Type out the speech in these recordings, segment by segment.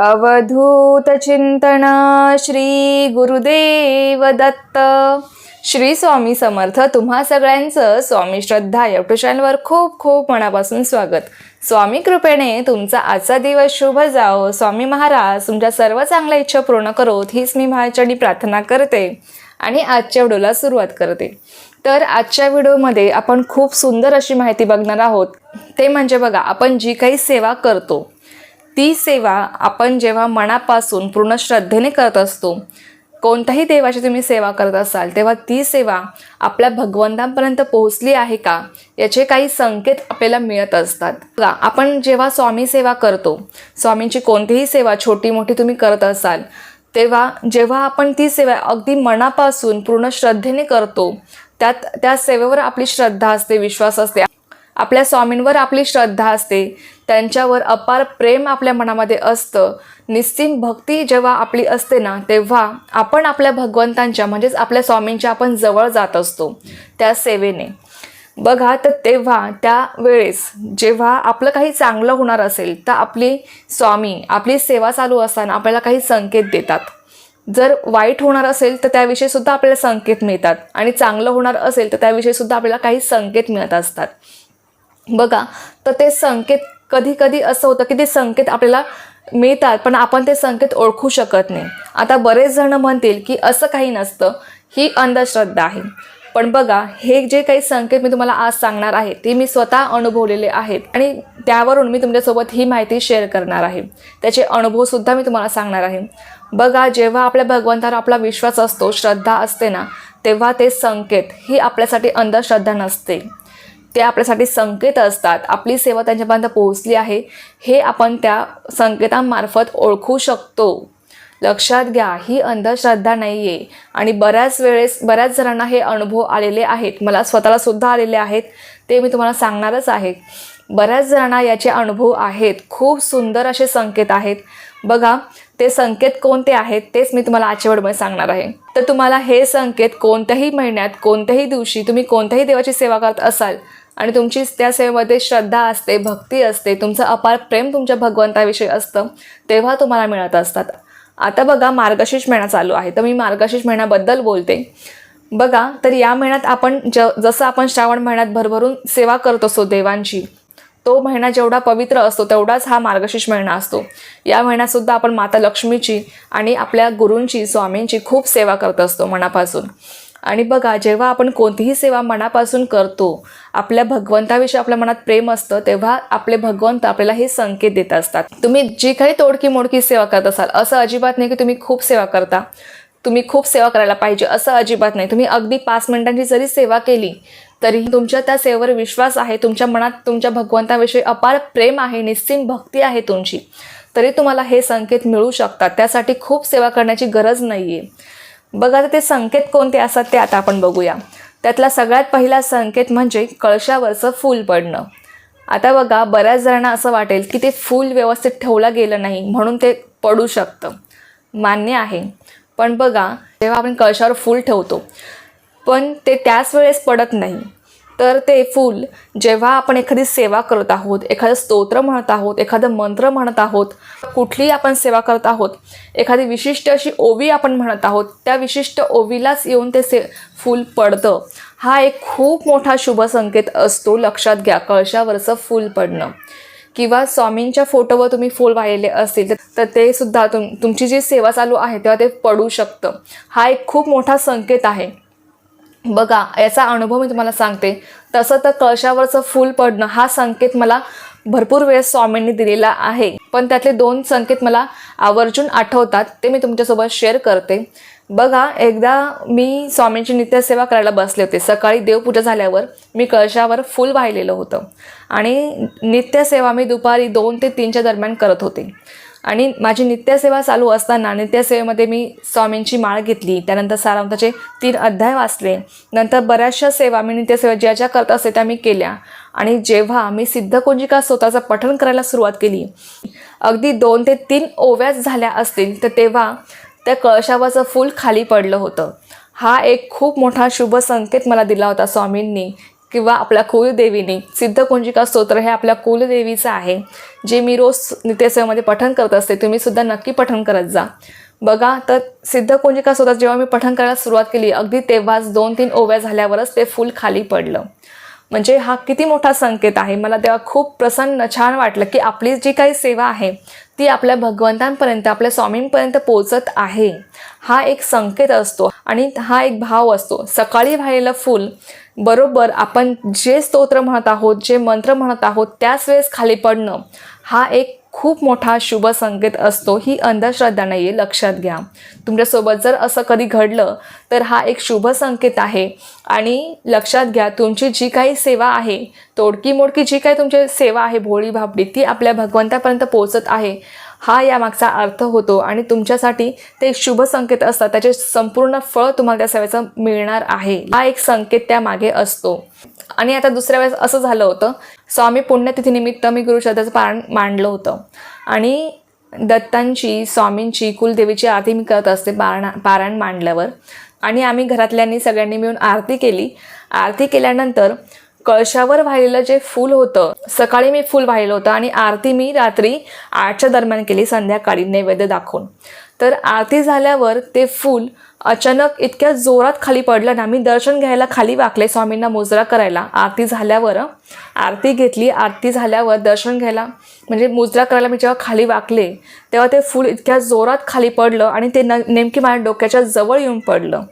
अवधूत चिंतन श्री गुरुदेव दत्त. श्री स्वामी समर्थ तुम्हा सगळ्यांचं स्वामी श्रद्धा युट्यूब चॅनलवर खूप खूप मनापासून स्वागत. स्वामी कृपेने तुमचा आजचा दिवस शुभ जाओ स्वामी महाराज तुमच्या सर्व चांगल्या इच्छा पूर्ण करोत हीच मी माझ्यासाठी प्रार्थना करते आणि आजच्या व्हिडिओला सुरुवात करते. तर आजच्या व्हिडिओमध्ये आपण खूप सुंदर अशी माहिती बघणार आहोत. ते म्हणजे बघा आपण जी काही सेवा करतो ती सेवा आपण जेव्हा मनापासून पूर्ण श्रद्धेने करत असतो कोणत्याही देवाची तुम्ही सेवा करत असाल तेव्हा ती सेवा आपल्या भगवंतांपर्यंत पोहोचली आहे का याचे काही संकेत आपल्याला मिळत असतात. बघा, आपण जेव्हा स्वामी सेवा करतो स्वामींची कोणतीही सेवा छोटी मोठी तुम्ही करत असाल तेव्हा जेव्हा आपण ती सेवा अगदी मनापासून पूर्ण श्रद्धेने करतो त्यात त्या सेवेवर आपली श्रद्धा असते विश्वास असते. आपल्या स्वामींवर आपली श्रद्धा असते. त्यांच्यावर अपार प्रेम आपल्या मनामध्ये असतं. निस्सीम भक्ती जेव्हा आपली असते ना तेव्हा आपण आपल्या भगवंतांच्या म्हणजेच आपल्या स्वामींच्या आपण जवळ जात असतो त्या सेवेने. बघा तर तेव्हा त्या वेळेस जेव्हा आपलं काही चांगलं होणार असेल तर आपली स्वामी आपली सेवा चालू असताना आपल्याला काही संकेत देतात. जर वाईट होणार असेल तर त्याविषयी सुद्धा आपल्याला संकेत मिळतात. आणि चांगलं होणार असेल तर त्याविषयी सुद्धा आपल्याला काही संकेत मिळत असतात. बघा तर ते संकेत कधी कधी असं होतं की ते संकेत आपल्याला मिळतात पण आपण ते संकेत ओळखू शकत नाही. आता बरेच जण म्हणतील की असं काही नसतं ही अंधश्रद्धा आहे. पण बघा हे जे काही संकेत मी तुम्हाला आज सांगणार आहे ते मी स्वतः अनुभवलेले आहेत आणि त्यावरून मी तुमच्यासोबत ही माहिती शेअर करणार आहे. त्याचे अनुभवसुद्धा मी तुम्हाला सांगणार आहे. बघा जेव्हा आपल्या भगवंतावर आपला विश्वास असतो श्रद्धा असते ना तेव्हा ते संकेत ही आपल्यासाठी अंधश्रद्धा नसते. ते आपल्यासाठी संकेत असतात. आपली सेवा त्यांच्यापर्यंत पोहोचली आहे हे आपण त्या संकेतांमार्फत ओळखू शकतो. लक्षात घ्या ही अंधश्रद्धा नाही आहे आणि बऱ्याच वेळेस बऱ्याच जणांना हे अनुभव आलेले आहेत. मला स्वतःला सुद्धा आलेले आहेत. ते मी तुम्हाला सांगणारच आहे. बऱ्याच जणांना याचे अनुभव आहेत. खूप सुंदर असे संकेत आहेत. बघा ते संकेत कोणते आहेत तेच मी तुम्हाला आजच्या सांगणार आहे. तर तुम्हाला हे संकेत कोणत्याही महिन्यात कोणत्याही दिवशी तुम्ही कोणत्याही देवाची सेवा करत असाल आणि तुमची त्या सेवेमध्ये श्रद्धा असते भक्ती असते तुमचं अपार प्रेम तुमच्या भगवंताविषयी असतं तेव्हा तुम्हाला मिळत असतात. आता बघा मार्गशीर्ष महिना चालू आहे तर मी मार्गशीर्ष महिन्याबद्दल बोलते. बघा तर या महिन्यात आपण ज जसं आपण श्रावण महिन्यात भरभरून सेवा करत असतो देवांची तो महिना जेवढा पवित्र असतो तेवढाच हा मार्गशीर्ष महिना असतो. या महिन्यातसुद्धा आपण माता लक्ष्मीची आणि आपल्या गुरूंची स्वामींची खूप सेवा करत असतो मनापासून. आणि बघा जेव्हा आपण कोणतीही सेवा मनापासून करतो आपल्या भगवंताविषयी आपल्या मनात प्रेम असतं तेव्हा आपले भगवंत आपल्याला हे संकेत देत असतात. तुम्ही जी काही तोडकी मोडकी सेवा करत असाल असं अजिबात नाही की तुम्ही खूप सेवा करता. तुम्ही खूप सेवा करायला पाहिजे असं अजिबात नाही. तुम्ही अगदी पाच मिनिटांची जरी सेवा केली तरीही तुमच्या त्या सेवेवर विश्वास आहे तुमच्या मनात तुमच्या भगवंताविषयी अपार प्रेम आहे निस्सीम भक्ती आहे तुमची तरी तुम्हाला हे संकेत मिळू शकतात. त्यासाठी खूप सेवा करण्याची गरज नाही आहे बघा आता ते संकेत कोणते असतात ते आता आपण बघूया. त्यातला सगळ्यात पहिला संकेत म्हणजे कळशावरचं फूल पडणं. आता बघा बऱ्याच जणांना असं वाटेल की ते फूल व्यवस्थित ठेवलं गेलं नाही म्हणून ते पडू शकतं. मान्य आहे. पण बघा जेव्हा आपण कळशावर फूल ठेवतो पण ते त्याच वेळेस पडत नाही. तर ते फूल जेव्हा आपण एखादी सेवा करत आहोत एखादं स्तोत्र म्हणत आहोत एखादं मंत्र म्हणत आहोत कुठलीही आपण सेवा करत आहोत एखादी विशिष्ट अशी ओवी आपण म्हणत आहोत त्या विशिष्ट ओवीलाच येऊन ते से फूल पडतं. हा एक खूप मोठा शुभ संकेत असतो लक्षात घ्या कळशावरचं फूल पडणं. किंवा स्वामींच्या फोटोवर तुम्ही फूल वाहिलेले असतील तर ते सुद्धा तुम तुमची जी सेवा चालू आहे तेव्हा ते पडू शकतं. हा एक खूप मोठा संकेत आहे. बघा याचा अनुभव मी तुम्हाला सांगते. तसं तर कळशावरचं फूल पडणं हा संकेत मला भरपूर वेळेस स्वामींनी दिलेला आहे. पण त्यातले दोन संकेत मला आवर्जून आठवतात ते मी तुमच्यासोबत शेअर करते. बघा एकदा मी स्वामींची नित्यसेवा करायला बसले होते. सकाळी देवपूजा झाल्यावर मी कळशावर फूल वाहिलेलं होतं. आणि नित्यसेवा मी दुपारी दोन ते तीनच्या दरम्यान करत होते. आणि माझी नित्यसेवा चालू असताना नित्यसेवेमध्ये मी स्वामींची माळ घेतली. त्यानंतर सारांताचे तीन अध्याय वाचले. नंतर बऱ्याचशा सेवा मी नित्यसेवा ज्या ज्या करत असते त्या मी केल्या. आणि जेव्हा मी सिद्धकुंजिका स्वतःचं पठण करायला सुरुवात केली अगदी दोन ते तीन ओव्याच झाल्या असतील तर तेव्हा त्या कळशावाचं फूल खाली पडलं होतं. हा एक खूप मोठा शुभ संकेत मला दिला होता स्वामींनी. किंवा आपल्या कुलदेवीने सिद्धकुंजिका स्तोत्र हे आपल्या कुलदेवीचं आहे जे मी रोज नित्यसेवेमध्ये पठण करत असते तुम्ही सुद्धा नक्की पठण करत जा. बघा तर सिद्धकुंजिका स्तोत्रात जेव्हा मी पठण करायला सुरुवात केली अगदी तेव्हाच दोन तीन ओव्या झाल्यावरच ते फूल खाली पडलं. म्हणजे हा किती मोठा संकेत आहे. मला तेव्हा खूप प्रसन्न छान वाटलं की आपली जी काही सेवा आहे ती आपल्या भगवंतांपर्यंत आपल्या स्वामींपर्यंत पोचत आहे. हा एक संकेत असतो आणि हा एक भाव असतो. सकाळी वाहिलेलं फूल बरोबर आपण जे स्तोत्र म्हणत आहोत जे मंत्र म्हणत आहोत त्याच वेळेस खाली पडणं हा एक खूप मोठा शुभ संकेत असतो ही अंधश्रद्धा नाही आहे लक्षात घ्या. तुमच्यासोबत जर असं कधी घडलं तर हा एक शुभ संकेत आहे. आणि लक्षात घ्या तुमची जी काही सेवा आहे तोडकी मोडकी जी काही तुमची सेवा आहे भोळी भापडी ती आपल्या भगवंतापर्यंत पोहोचत आहे. हा यामागचा अर्थ होतो आणि तुमच्यासाठी ते एक शुभ संकेत असतात. त्याचे संपूर्ण फळ तुम्हाला त्या सेवेचं मिळणार आहे. हा एक संकेत त्यामागे असतो. आणि आता दुसऱ्या वेळेस असं झालं होतं. स्वामी पुण्यतिथीनिमित्त मी गुरुश्रद्धाचं पारण मांडलं होतं. आणि दत्तांची स्वामींची कुलदेवीची आरती मी करत असते पारणा पारायण मांडल्यावर. आणि आम्ही घरातल्यांनी सगळ्यांनी मिळून आरती केली. आरती केल्यानंतर कळशावर वाहिलेलं जे फूल होतं सकाळी मी फूल वाहिलं होतं आणि आरती मी रात्री आठच्या दरम्यान केली संध्याकाळी नैवेद्य दाखवून. तर आरती झाल्यावर ते फूल अचानक इतक्या जोरात खाली पडलं ना मी दर्शन घ्यायला खाली वाकले स्वामींना मोजरा करायला. आरती झाल्यावर आरती घेतली आरती झाल्यावर दर्शन घ्यायला म्हणजे मुजरा करायला मी जेव्हा खाली वाकले तेव्हा ते फूल इतक्या जोरात खाली पडलं आणि ते न नेमकी माझ्या डोक्याच्या जवळ येऊन पडलं.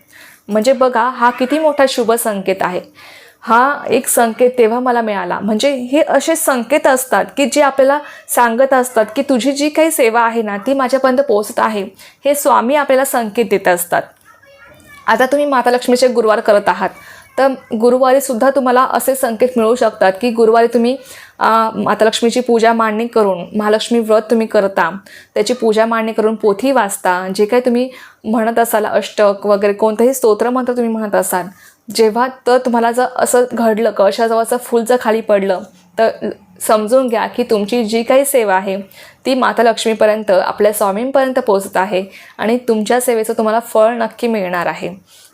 म्हणजे बघा हा किती मोठा शुभ संकेत आहे. हा एक संकेत तेव्हा मला मिळाला. म्हणजे हे असे संकेत असतात की जे आपल्याला सांगत असतात की तुझी जी काही सेवा आहे ना ती माझ्यापर्यंत पोहोचत आहे. हे स्वामी आपल्याला संकेत देत असतात. आता तुम्ही माता लक्ष्मीचे गुरुवार करत आहात. तर गुरुवारी सुद्धा तुम्हाला असे संकेत मिळू शकतात की गुरुवारी तुम्ही माता लक्ष्मीची पूजा मांडणी करून महालक्ष्मी व्रत तुम्ही करता. त्याची पूजा मांडणी करून पोथी वाचता. जे काही तुम्ही म्हणत असाल अष्टक वगैरे कोणतंही स्तोत्रमंत्र तुम्ही म्हणत असाल जेव्हा तर तुम्हाला जर असं घडलं कळशाजवळचं फूल जर खाली पडलं तर समजून घ्या की तुमची जी काही सेवा आहे ती माता लक्ष्मीपर्यंत आपल्या स्वामींपर्यंत पोचत आहे आणि तुमच्या सेवेचं तुम्हाला फळ नक्की मिळणार आहे.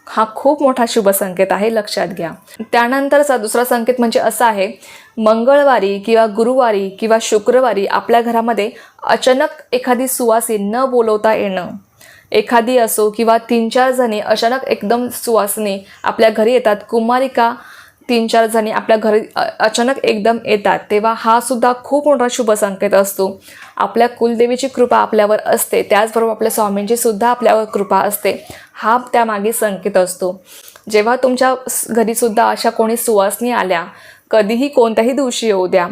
हा खूप मोठा शुभ संकेत आहे लक्षात घ्या. त्यानंतरचा दुसरा संकेत म्हणजे असा आहे मंगळवारी किंवा गुरुवारी किंवा शुक्रवारी आपल्या घरामध्ये अचानक एखादी सुवासी न बोलवता येणं. एखादी असो किंवा तीन चार जणी अचानक एकदम सुवासनी आपल्या घरी येतात कुमारिका तीन चार जणी आपल्या घरी अचानक एकदम येतात तेव्हा हा सुद्धा खूप मोठा शुभ संकेत असतो. आपल्या कुलदेवीची कृपा आपल्यावर असते त्याचबरोबर आपल्या स्वामींची सुद्धा आपल्यावर कृपा असते. हा त्यामागे संकेत असतो. जेव्हा तुमच्या घरीसुद्धा अशा कोणी सुवासनी आल्या कधीही कोणत्याही दिवशी येऊ द्या.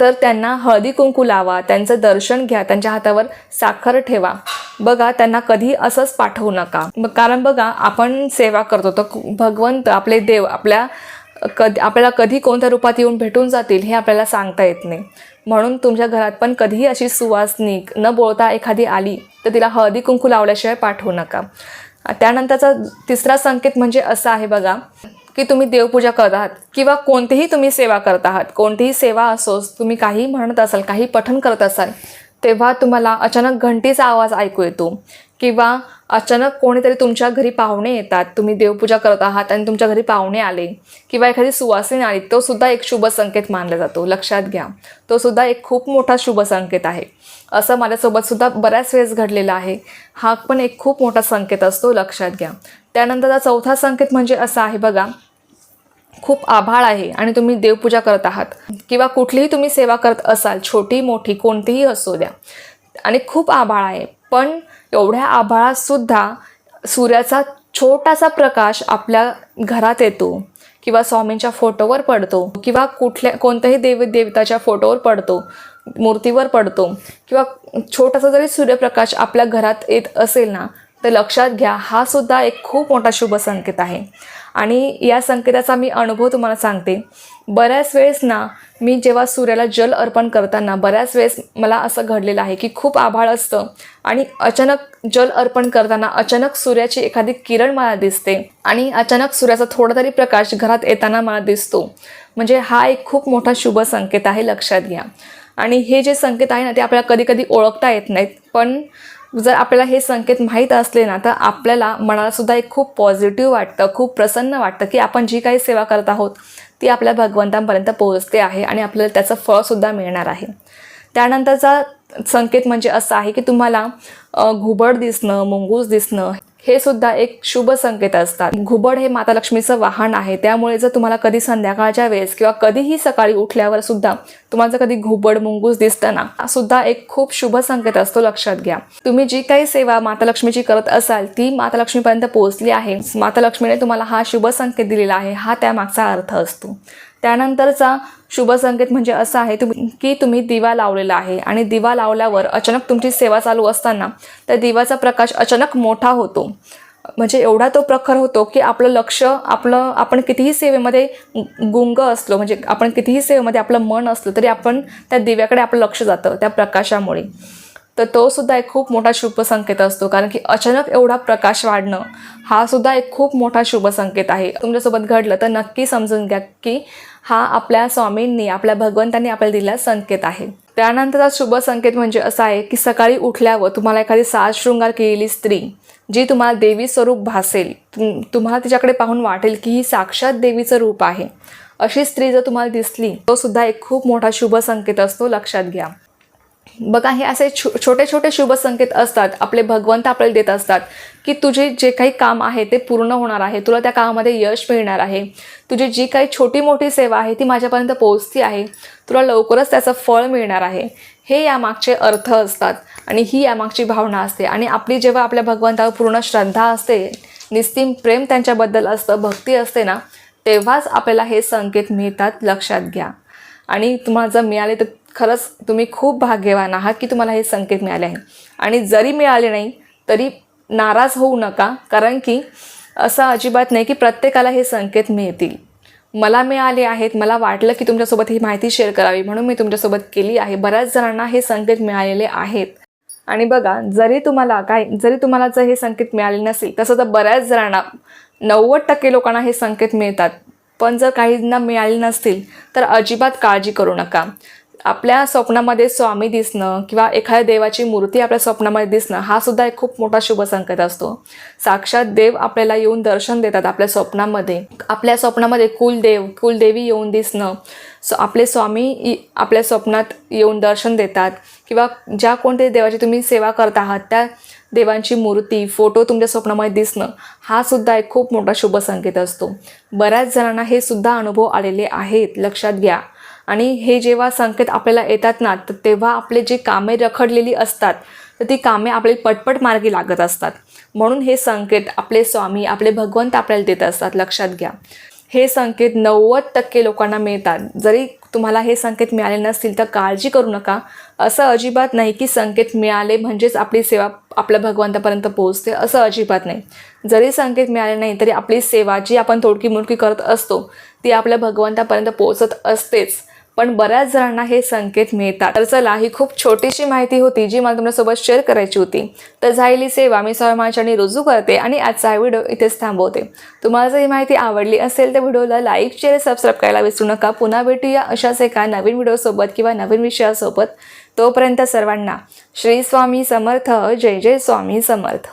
तर त्यांना हळदी कुंकू लावा त्यांचं दर्शन घ्या त्यांच्या हातावर साखर ठेवा. बघा त्यांना कधी असंच पाठवू नका. मग कारण बघा आपण सेवा करतो तर भगवंत आपले देव आपल्या कधी आपल्याला कधी कोणत्या रूपात येऊन भेटून जातील हे आपल्याला सांगता येत नाही. म्हणून तुमच्या घरात पण कधीही अशी सुवासनिक न बोलता एखादी आली तर तिला हळदी कुंकू लावल्याशिवाय पाठवू नका. त्यानंतरचा तिसरा संकेत म्हणजे असा आहे बघा की तुम्ही देवपूजा करत आहात किंवा कोणतीही तुम्ही सेवा करत आहात कोणतीही सेवा असोस तुम्ही काही म्हणत असाल काही पठण करत असाल तेव्हा तुम्हाला अचानक घंटीचा आवाज ऐकू येतो किंवा अचानक कोणीतरी तुमच्या घरी पाहुणे येतात तुम्ही देवपूजा करत आहात आणि तुमच्या घरी पाहुणे आले किंवा एखादी सुवासिनी आली तो सुद्धा एक शुभ संकेत मानला जातो. लक्षात घ्या तो सुद्धा एक खूप मोठा शुभ संकेत आहे. असं माझ्यासोबत सुद्धा बऱ्याच वेळेस घडलेला आहे. हा पण एक खूप मोठा संकेत असतो लक्षात घ्या. त्यानंतरचा चौथा संकेत म्हणजे असा आहे बघा खूप आभाळ आहे आणि तुम्ही देवपूजा करत आहात. किंवा कुठलीही तुम्ही सेवा करत असाल छोटी मोठी कोणतीही असू द्या आणि खूप आभाळ आहे. पण एवढ्या आभाळासुद्धा सूर्याचा छोटासा प्रकाश आपल्या घरात येतो किंवा स्वामींच्या फोटोवर पडतो किंवा कुठल्या कोणत्याही देव देवताच्या फोटोवर पडतो मूर्तीवर पडतो किंवा छोटासा जरी सूर्यप्रकाश आपल्या घरात येत असेल ना तर लक्षात घ्या हा सुद्धा एक खूप मोठा शुभ संकेत आहे. आणि या संकेताचा मी अनुभव तुम्हाला सांगते. बऱ्याच वेळेस ना मी जेव्हा सूर्याला जल अर्पण करताना बऱ्याच वेळेस मला असं घडलेलं आहे की खूप आभाळ असतं आणि अचानक जल अर्पण करताना अचानक सूर्याची एखादी किरण मला दिसते आणि अचानक सूर्याचा थोडा तरी प्रकाश घरात येताना मला दिसतो. म्हणजे हा एक खूप मोठा शुभ संकेत आहे लक्षात घ्या. आणि हे जे संकेत आहे ना ते आपल्याला कधी कधी ओळखता येत नाहीत. पण जर आपल्याला हे संकेत माहीत असले ना तर आपल्याला मनाला सुद्धा एक खूप पॉझिटिव्ह वाटतं खूप प्रसन्न वाटतं की आपण जी काही सेवा करत आहोत ती आपल्या भगवंतांपर्यंत पोहोचते आहे आणि आपल्याला त्याचं फळसुद्धा मिळणार आहे. त्यानंतरचा संकेत म्हणजे असा आहे की तुम्हाला घुबड दिसणं मुंगूस दिसणं हे सुद्धा एक शुभ संकेत असतात. घुबड हे माता लक्ष्मीचं वाहन आहे. त्यामुळे जर तुम्हाला कधी संध्याकाळच्या वेळेस किंवा कधीही सकाळी उठल्यावर सुद्धा तुम्हाला जर कधी घुबड मुंगूस दिसताना हा सुद्धा एक खूप शुभ संकेत असतो लक्षात घ्या. तुम्ही जी काही सेवा माता लक्ष्मीची करत असाल ती माता लक्ष्मीपर्यंत पोहोचली आहे. माता लक्ष्मीने तुम्हाला हा शुभ संकेत दिलेला आहे. हा त्यामागचा अर्थ असतो. त्यानंतरचा शुभ संकेत म्हणजे असा आहे तुम्ही की तुम्ही दिवा लावलेला आहे. आणि दिवा लावल्यावर अचानक तुमची सेवा चालू असताना त्या दिवाचा प्रकाश अचानक मोठा होतो. म्हणजे एवढा तो प्रखर होतो की आपलं लक्ष आपलं आपण कितीही सेवेमध्ये गुंग असलो म्हणजे आपण कितीही सेवेमध्ये आपलं मन असलं तरी आपण त्या दिव्याकडे आपलं लक्ष जातं त्या प्रकाशामुळे. तर तो सुद्धा एक खूप मोठा शुभ संकेत असतो. कारण की अचानक एवढा प्रकाश वाढणं हा सुद्धा एक खूप मोठा शुभ संकेत आहे. तुमच्यासोबत घडलं तर नक्की समजून घ्या की हा आपल्या स्वामींनी आपल्या भगवंतांनी आपल्याला दिलेला संकेत आहे. त्यानंतरचा शुभ संकेत म्हणजे असा आहे की सकाळी उठल्यावर तुम्हाला एखादी साज शृंगार केलेली स्त्री जी तुम्हाला देवी स्वरूप भासेल तुम तुम्हाला तिच्याकडे पाहून वाटेल की ही साक्षात देवीचं रूप आहे. अशी स्त्री जर तुम्हाला दिसली तो सुद्धा एक खूप मोठा शुभ संकेत असतो लक्षात घ्या. बघा हे असे छो छोटे छोटे शुभ संकेत असतात आपले भगवंत आपल्याला देत असतात. की तुझे जे काही काम आहे ते पूर्ण होणार आहे. तुला त्या कामामध्ये यश मिळणार आहे. तुझी जी काही छोटी मोठी सेवा आहे ती माझ्यापर्यंत पोहोचती आहे. तुला लवकरच त्याचं फळ मिळणार आहे. हे यामागचे अर्थ असतात आणि ही यामागची भावना असते. आणि आपली जेव्हा आपल्या भगवंतावर पूर्ण श्रद्धा असते निस्तीम प्रेम त्यांच्याबद्दल असतं भक्ती असते ना तेव्हाच आपल्याला हे संकेत मिळतात लक्षात घ्या. आणि तुम्हाला जर मिळाले तर खरंच तुम्ही खूप भाग्यवान आहात की तुम्हाला हे संकेत मिळाले आहे आणि जरी मिळाले नाही तरी नाराज होऊ नका कारण की असं अजिबात नाही की प्रत्येकाला हे संकेत मिळतील. मला मिळाले आहेत मला वाटलं की तुमच्यासोबत ही माहिती शेअर करावी म्हणून मी तुमच्यासोबत केली आहे. बऱ्याच जणांना हे संकेत मिळालेले आहेत. आणि बघा जरी तुम्हाला काय जरी तुम्हाला जर हे संकेत मिळाले नसेल तसं तर बऱ्याच जणांना नव्वद टक्के लोकांना हे संकेत मिळतात. पण जर काहींना मिळाले नसतील तर अजिबात काळजी करू नका. आपल्या स्वप्नामध्ये स्वामी दिसणं किंवा एखाद्या देवाची मूर्ती आपल्या स्वप्नामध्ये दिसणं हा सुद्धा एक खूप मोठा शुभ संकेत असतो. साक्षात देव आपल्याला येऊन दर्शन देतात आपल्या स्वप्नामध्ये. आपल्या स्वप्नामध्ये कुलदेव कुलदेवी येऊन दिसणं सो आपले स्वामी इ- आपल्या स्वप्नात येऊन दर्शन देतात किंवा ज्या कोणत्या देवाची तुम्ही सेवा करत आहात त्या देवांची मूर्ती फोटो तुमच्या स्वप्नामध्ये दिसणं हा सुद्धा एक खूप मोठा शुभ संकेत असतो. बऱ्याच जणांना हे सुद्धा अनुभव आलेले आहेत लक्षात घ्या. आणि हे जेव्हा संकेत आपल्याला येतात ना तर तेव्हा आपले जे कामे रखडलेली असतात तर ती कामे आपली पटपट मार्गी लागत असतात. म्हणून हे संकेत आपले स्वामी आपले भगवंत आपल्याला देत असतात. लक्षात घ्या. हे संकेत नव्वद टक्के लोकांना मिळतात. जरी तुम्हाला हे संकेत मिळाले नसतील तर काळजी करू नका. असं अजिबात नाही की संकेत मिळाले म्हणजेच आपली सेवा आपल्या भगवंतापर्यंत पोहोचते. असं अजिबात नाही. जरी संकेत मिळाले नाही तरी आपली सेवा जी आपण तोडकी मुडकी करत असतो ती आपल्या भगवंतापर्यंत पोहोचत असतेच. पण बऱ्याच जणांना हे संकेत मिळतात. तर चला ही खूप छोटीशी माहिती होती जी मला तुमच्यासोबत शेअर करायची होती. तर झालेली सेवा मी सर्वांच्यानी रुजू करते आणि आजचा हा व्हिडिओ इथेच थांबवते. तुम्हाला जर ही माहिती आवडली असेल तर व्हिडिओला लाईक शेअर सबस्क्राईब करायला विसरू नका. पुन्हा भेटूया अशाच एका नवीन व्हिडिओसोबत किंवा नवीन विषयासोबत. तोपर्यंत सर्वांना श्री स्वामी समर्थ जय जय स्वामी समर्थ.